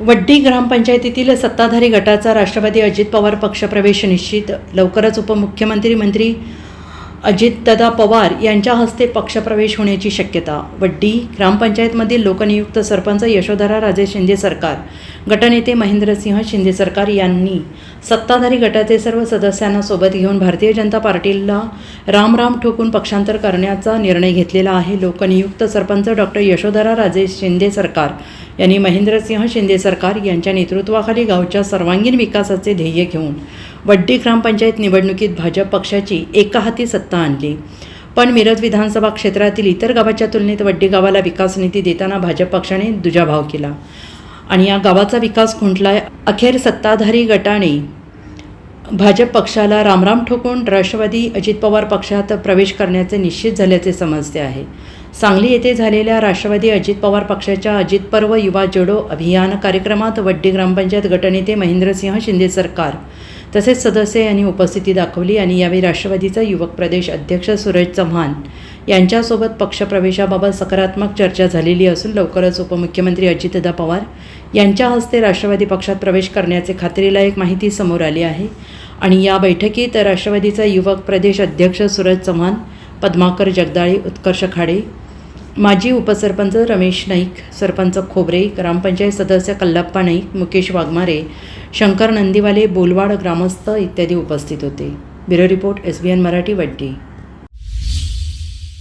वड्डी ग्रामपंचायतीतील सत्ताधारी गटाचा राष्ट्रवादी अजित पवार पक्षप्रवेश निश्चित. लवकरच उपमुख्यमंत्री मंत्री अजितदादा पवार यांच्या हस्ते पक्षप्रवेश होण्याची शक्यता. वड्डी ग्रामपंचायतमधील लोकनियुक्त सरपंच यशोधरा राजे शिंदे सरकार. गटनेते महेंद्रसिंह शिंदे सरकार यांनी सत्ताधारी गटाचे सर्व सदस्यांना सोबत घेऊन भारतीय जनता पार्टीला रामराम ठोकून पक्षांतर करण्याचा निर्णय घेतलेला आहे. लोकनियुक्त सरपंच डॉक्टर यशोधरा राजे शिंदे सरकार यांनी महेंद्रसिंह शिंदे सरकार यांच्या नेतृत्वाखाली गावच्या सर्वांगीण विकासाचे ध्येय घेऊन वड्डी ग्रामपंचायत निवडणुकीत भाजप पक्षाची एका हाती सत्ता आणली. पण मिरज विधानसभा क्षेत्रातील इतर गावाच्या तुलनेत वड्डी गावाला विकास निधी देताना भाजप पक्षाने दुजाभाव केला. आणि या गावाचा विकास खुंटलाय अखेर सत्ताधारी गटाने भाजप पक्षाला रामराम ठोकून राष्ट्रवादी अजित पवार पक्षात प्रवेश करण्याचे निश्चित झाल्याचे समजते आहे. सांगली येथे झालेल्या राष्ट्रवादी अजित पवार पक्षाच्या अजित पर्व युवा जोडो अभियान कार्यक्रमात वड्डी ग्रामपंचायत गटनेते महेंद्रसिंह शिंदे सरकार तसेच सदस्य यांनी उपस्थिती दाखवली आणि यावेळी राष्ट्रवादीचा युवक प्रदेश अध्यक्ष सुरेश चव्हाण यांच्यासोबत पक्षप्रवेशाबाबत सकारात्मक चर्चा झालेली असून लवकरच उपमुख्यमंत्री अजितदा पवार यांच्या हस्ते राष्ट्रवादी पक्षात प्रवेश करण्याचे खात्रीलायक माहिती समोर आली आहे. आणि या बैठकीत राष्ट्रवादीचा युवक प्रदेश अध्यक्ष सुरज चव्हाण पद्माकर जगदाळे उत्कर्ष खाडे माजी उपसरपंच रमेश नाईक सरपंच खोबरे ग्रामपंचायत सदस्य कल्लप्पा नाईक मुकेश वाघमारे शंकर नंदीवाले बोलवाड ग्रामस्थ इत्यादी उपस्थित होते. Bureau report S B N Marathi वड्डी